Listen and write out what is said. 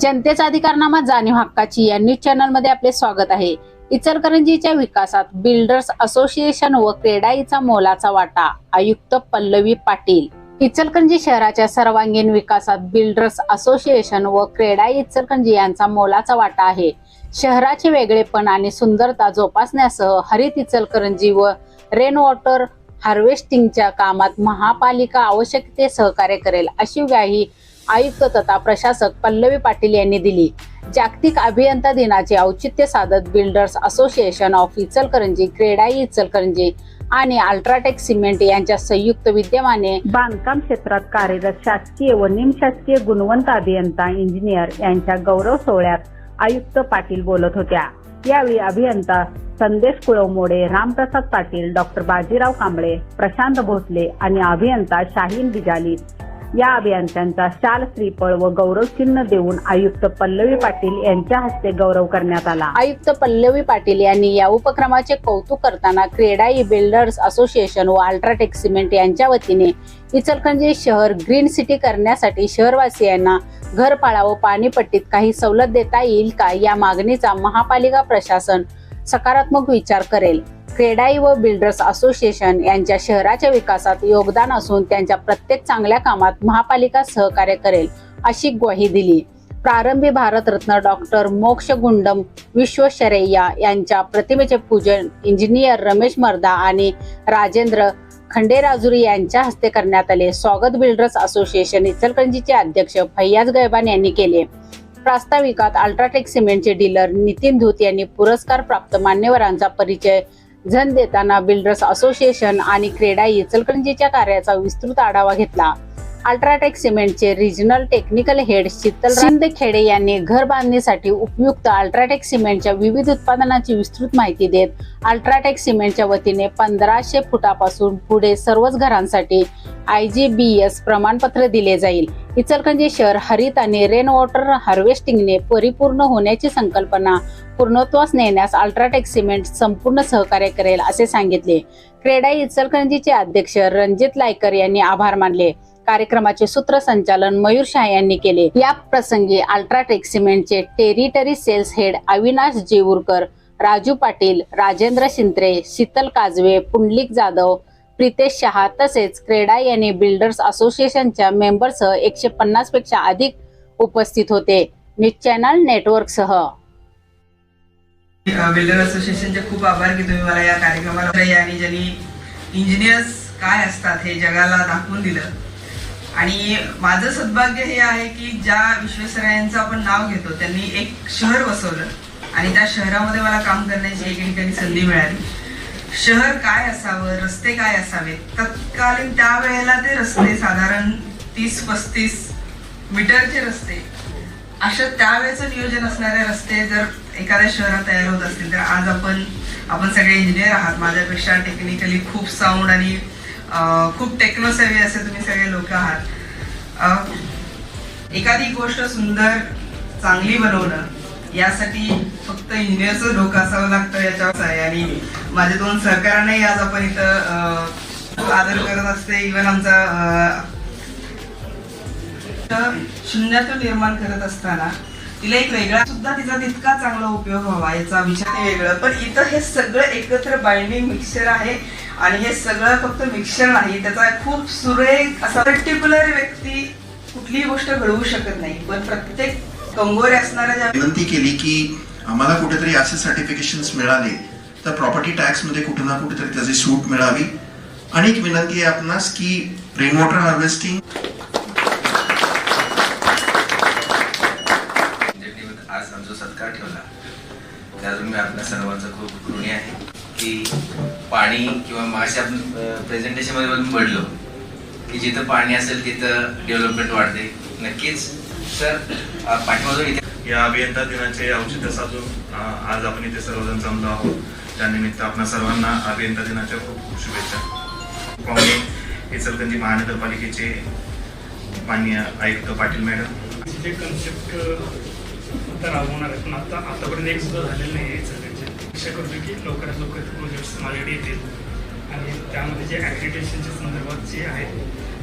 जनतेचा अधिकारनामा जाणीव हक्काची या न्यूज चॅनलमध्ये आपले स्वागत आहे. इचलकरंजीच्या विकासात बिल्डर्स असोसिएशन व क्रेडाईचा मोलाचा वाटा आयुक्त पल्लवी पाटील. इचलकरंजी शहराच्या सर्वांगीण विकासात बिल्डर्स असोसिएशन व क्रेडाई इचलकरंजी यांचा मोलाचा वाटा आहे. शहराचे वेगळेपण आणि सुंदरता जोपासण्यासह हरित इचलकरंजी व रेन वॉटर हार्वेस्टिंगच्या कामात महापालिका आवश्यक ते सहकार्य करेल अशी ग्वाही आयुक्त तथा प्रशासक पल्लवी पाटील यांनी दिली. जागतिक अभियंता दिनाचे औचित्य साधत builders association of Ichalkaranji CREDAI Ichalkaranji आणि अल्ट्राटेक सिमेंट यांच्या संयुक्त विद्यमाने बांधकाम क्षेत्रात कार्यरत शासकीय व निमशासकीय गुणवंत अभियंता इंजिनियर यांच्या गौरव सोहळ्यात आयुक्त पाटील बोलत होत्या. यावेळी अभियंता संदेश कुळवमोडे रामप्रसाद पाटील डॉक्टर बाजीराव कांबळे प्रशांत भोसले आणि अभियंता शाहीन बिजाली या अभियंत्यांचा शाल श्रीफळ व गौरव चिन्ह देऊन आयुक्त पल्लवी पाटील यांच्या हस्ते गौरव करण्यात आला. आयुक्त पल्लवी पाटील यांनी या उपक्रमाचे कौतुक करताना क्रेडाई बिल्डर्स असोसिएशन व अल्ट्राटेक सिमेंट यांच्या वतीने इचलकरंजी शहर ग्रीन सिटी करण्यासाठी शहरवासियांना घरपाळा व पाणीपट्टीत काही सवलत देता येईल का या मागणीचा महापालिका प्रशासन सकारात्मक विचार करेल. क्रेडाई व बिल्डर्स असोसिएशन यांच्या शहराच्या विकासात योगदान असून त्यांच्या प्रत्येक चांगल्या कामात महापालिका सहकार्य करेल अशी ग्वाही दिली. प्रारंभी भारतरत्न डॉक्टर मोक्ष गुंडम विश्वशरय्या यांच्या प्रतिमेचे पूजन इंजिनियर रमेश मर्दा आणि राजेंद्र खंडेराजुरी यांच्या हस्ते करण्यात आले. स्वागत बिल्डर्स असोसिएशन इचलकरंजीचे अध्यक्ष फैयाज गैबान यांनी केले. प्रास्ताविकात अल्ट्राटेक सिमेंटचे डीलर नितीन धूत यांनी पुरस्कार प्राप्त मान्यवरांचा परिचय झन देताना बिल्डर्स असोसिएशन आणि क्रेडाई इचलकरंजीच्या कार्याचा विस्तृत आढावा घेतला. अल्ट्राटेक सिमेंटचे regional technical head Sheetal Shindkhede यांनी घर बांधणीसाठी उपयुक्त अल्ट्राटेक सिमेंटच्या विविध उत्पादनाची विस्तृत माहिती देत अल्ट्राटेक सिमेंटच्या वतीने पंधराशे फुटापासून पुढे सर्वच घरांसाठी आय जी बी एस प्रमाणपत्र दिले जाईल. इचलकरंजी शहर हरित आणि रेन वॉटर हार्वेस्टिंगने परिपूर्ण होण्याची संकल्पना पूर्णत्वास नेण्यास अल्ट्राटेक सिमेंट संपूर्ण सहकार्य करेल असे सांगितले. क्रेडाई इचलकरंजीचे अध्यक्ष रणजित लायकर यांनी आभार मानले. कार्यक्रमाचे सूत्रसंचालन मयूर शाह यांनी केले. या प्रसंगी अल्ट्राटेक सिमेंटचे territory sales head Avinash Jeurkar Raju Patil Rajendra Shintre Sheetal Kajave Pundalik Jadhav Pritesh Shah तसेच क्रेडा यांनी बिल्डर्स असोसिएशनच्या मेंबरसह एकशे पन्नासपेक्षा अधिक उपस्थित होते. न्यूज चॅनल नेटवर्क सह. बिल्डर असोसिएशनचे खूप आभार की तुम्ही मला या कार्यक्रमाला आणि ज्यांनी इंजिनियर्स काय असतात हे जगाला दाखवून दिलं. आणि माझं सद्भाग्य हे आहे की ज्या विश्वेश्वरायांचं आपण नाव घेतो त्यांनी एक शहर बसवलं. आणि त्या शहरामध्ये मला काम करण्याची एक ठिकाणी संधी मिळाली. शहर काय असावं रस्ते काय असावेत? तत्कालीन त्यावेळेला ते रस्ते साधारण तीस पस्तीस मीटरचे रस्ते. अशा त्यावेळेचं नियोजन असणारे रस्ते जर एखाद्या शहरात तयार होत असतील तर आज आपण आपण सगळे इंजिनियर आहात. माझ्यापेक्षा टेक्निकली खूप साऊंड आणि खूप टेक्नोसेवी असे तुम्ही सगळे लोक आहात. एखादी गोष्ट सुंदर चांगली बनवणं यासाठी फक्त इंजिनियरचं डोकं असावं लागतं याच्यावर आहे आणि माझ्या दोन सहकारांनाही आज आपण इथं आदर करत असते. इवन आमचा अं, शून्यातून निर्माण करत असताना तिला एक वेगळा सुद्धा तिचा तितका चांगला उपयोग व्हावा याचा विचार वेगळा. वेगळं पण इथं हे सगळं एकत्र बाइंडिंग मिक्सचर आहे. आणि हे सगळं फक्त मिक्सचर नाही त्याचा खूप सुरेख असा पर्टिक्युलर व्यक्ती कुठलीही गोष्ट घडवू शकत नाही. पण प्रत्येक कंगोरे असणाऱ्या ज्या विनंती केली की आम्हाला कुठेतरी असे सर्टिफिकेशन्स मिळाले तर प्रॉपर्टी टॅक्समध्ये कुठे ना कुठेतरी त्याची सूट मिळावी. आणि एक विनंती आहे आपणास की रेन वॉटर हार्वेस्टिंग आज आमचा सत्कार ठेवला. त्यातून मी आपल्या सर्वांचा खूप ऋणी आहे की पाणी किंवा मागच्या प्रेझेंटेशनमध्ये पण पडलो की जिथं पाणी असेल तिथं डेव्हलपमेंट वाढते. नक्कीच. सर पाठीमागून इथे या अभियंता दिनाचे औचित्य साधून आज आपण इथे सर्वजण जमलो आहोत. त्यानिमित्त आपल्या सर्वांना अभियंता दिनाच्या खूप खूप शुभेच्छा. पाहुणे इचलकरंजी महानगरपालिकेचे माननीय आयुक्त पाटील मॅडम. जे कन्सेप्ट आता राबवणार आहेत पण आता आतापर्यंत एक सुद्धा झालेलं नाही आहे सगळ्यांचे अपेक्षा करतो की लवकरात लवकर प्रोजेक्ट्स माझ्याकडे येतील. आणि त्यामध्ये जे ॲक्रिडेशनच्या संदर्भात जे आहेत